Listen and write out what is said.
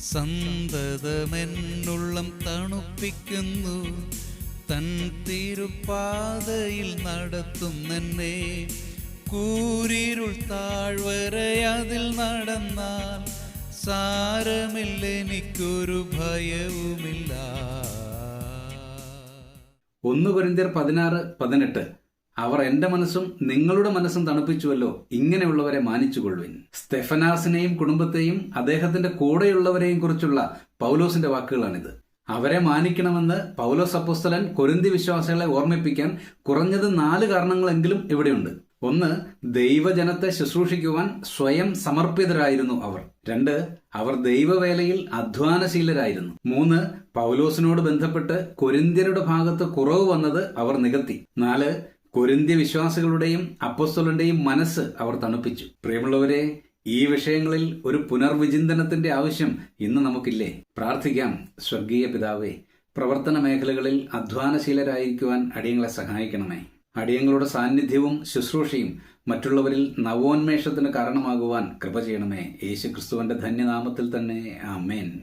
സന്തതമെന്നുള്ളം തണുപ്പിക്കുന്നു. തൻ തിരുപ്പാതയിൽ നടത്തുന്നെന്നെ. കൂരിരുൾ താഴ്വരെ അതിൽ നടന്നാൽ സാരമില്ല എനിക്കൊരു ഭയവുമില്ല. ഒന്ന് പതിനാറ് പതിനെട്ട്. അവർ എന്റെ മനസ്സും നിങ്ങളുടെ മനസ്സും തണുപ്പിച്ചുവല്ലോ ഇങ്ങനെയുള്ളവരെ മാനിച്ചുകൊള്ളുവിൻ. സ്തെഫനാസിനെയും കുടുംബത്തെയും അദ്ദേഹത്തിന്റെ കൂടെയുള്ളവരെയും കുറിച്ചുള്ള പൗലോസിന്റെ വാക്കുകളാണിത്. അവരെ മാനിക്കണമെന്ന് പൗലോസ് അപ്പോസ്തലൻ കൊരിന്തി വിശ്വാസികളെ ഓർമ്മിപ്പിക്കാൻ കുറഞ്ഞത് നാല് കാരണങ്ങളെങ്കിലും ഇവിടെയുണ്ട്. ഒന്ന് ദൈവജനത്തെ ശുശ്രൂഷിക്കുവാൻ സ്വയം സമർപ്പിതരായിരുന്നു അവർ. രണ്ട് അവർ ദൈവവേലയിൽ അധ്വാനശീലരായിരുന്നു. മൂന്ന് പൗലോസിനോട് ബന്ധപ്പെട്ട് കൊരിന്ത്യരുടെ ഭാഗത്ത് കുറവ് വന്നത് അവർ നികത്തി. നാല് കൊരിന്ത്യ വിശ്വാസികളുടെയും അപ്പസ്തലന്റെയും മനസ്സ് അവർ തണുപ്പിച്ചു. പ്രിയമുള്ളവരെ ഈ വിഷയങ്ങളിൽ ഒരു പുനർവിചിന്തനത്തിന്റെ ആവശ്യം ഇന്ന് നമുക്കില്ലേ? പ്രാർത്ഥിക്കാം. സ്വർഗീയ പിതാവേ പ്രവർത്തന മേഖലകളിൽ അധ്വാനശീലരായിരിക്കുവാൻ അടിയങ്ങളെ സഹായിക്കണമേ. അടിയങ്ങളുടെ സാന്നിധ്യവും ശുശ്രൂഷയും മറ്റുള്ളവരിൽ നവോന്മേഷത്തിന് കാരണമാകുവാൻ കൃപ ചെയ്യണമേ. യേശു ക്രിസ്തുവിന്റെ ധന്യനാമത്തിൽ തന്നെ. ആമേൻ.